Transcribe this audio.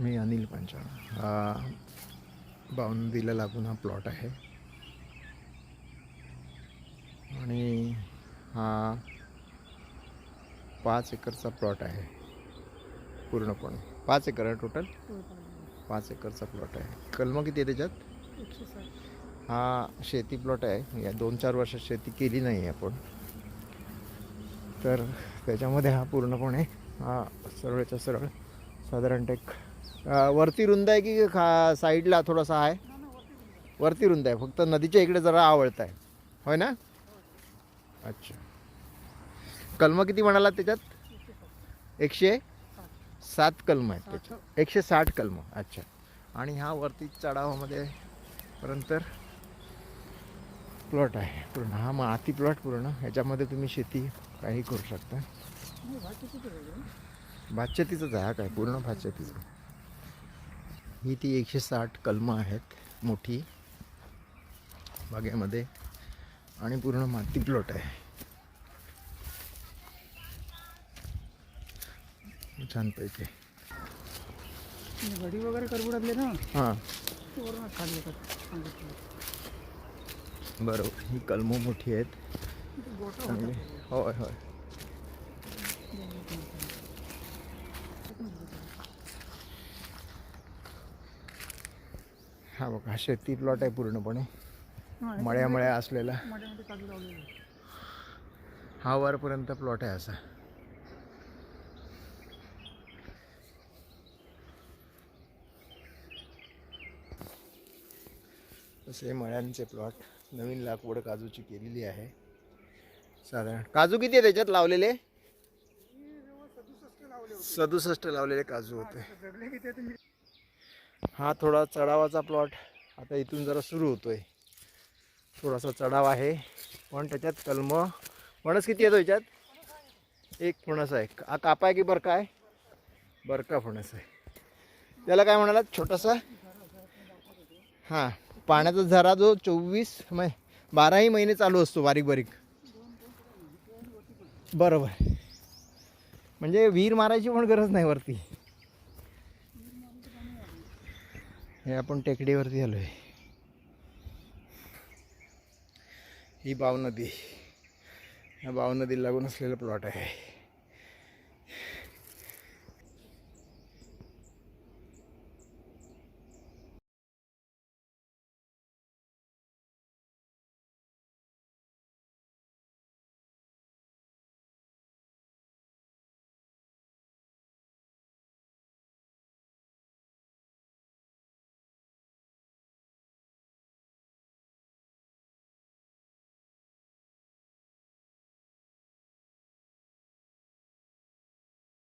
मी अनिल पंचाळ. हा बावनदीला लागून हा प्लॉट आहे. आणि हा पाच एकरचा प्लॉट आहे. पूर्णपणे. पाच एकर आहे टोटल? पाच एकरचा प्लॉट आहे. कलमं किती आहे त्याच्यात? हा शेती प्लॉट आहे. या दोन चार वर्षात शेती केली नाही आपण. तर त्याच्यामध्ये हा पूर्णपणे हा सरळच्या सरळ साधारणतः एक वरती रुंद आहे की खा साईडला थोडासा आहे? वरती रुंद आहे फक्त नदीच्या इकडे जरा आवळत आहे. होय ना? अच्छा. कलमं किती म्हणाला त्याच्यात? एकशे सात कलमं आहेत त्याच्यात. एकशे साठ कलमं अच्छा. आणि हा वरती चढावामध्ये पर्यंत प्लॉट आहे पूर्ण. हा मग आती प्लॉट पूर्ण. ह्याच्यामध्ये तुम्ही शेती काही करू शकता. भात बाकी भातशेतीचंच आहे हा काय? पूर्ण भातशेतीचं. ही ती एकशे साठ कलमं आहेत मोठी. बागेमध्ये. आणि पूर्ण माती प्लॉट आहे. छानपैकी. घडी वगैरे करबुडातले ना? हां. बरोबर. ही कलमं मोठी आहेत. होय होय. हा बघा हा शेती प्लॉट आहे पूर्णपणे मळ्या मळ्या असलेला हा वरपर्यंत प्लॉट आहे असा. तसे मळ्यांचे प्लॉट नवीन लागवड काजूची केलेली आहे. साधारण काजू किती आहे त्याच्यात लावलेले? सदुसष्ट लावलेले काजू होते. हा थोडा चढावाचा प्लॉट आता इथून जरा सुरू होतोय. थोडासा चढाव आहे. पण त्याच्यात कलम फणस किती येतो हो याच्यात? एक फणस आहे. हा कापा आहे की बरका आहे? बरका फणस आहे. त्याला काय म्हणालात? छोटासा? हां. पाण्याचा झरा जो चोवीस मै बाराही महिने चालू असतो बारीक बारीक. बरोबर. म्हणजे विहीर मारायची पण गरज नाही वरती. हे आपण टेकडीवरती आलो आहे ही बाव नदी या बाव नदीला लागून असलेला प्लॉट आहे.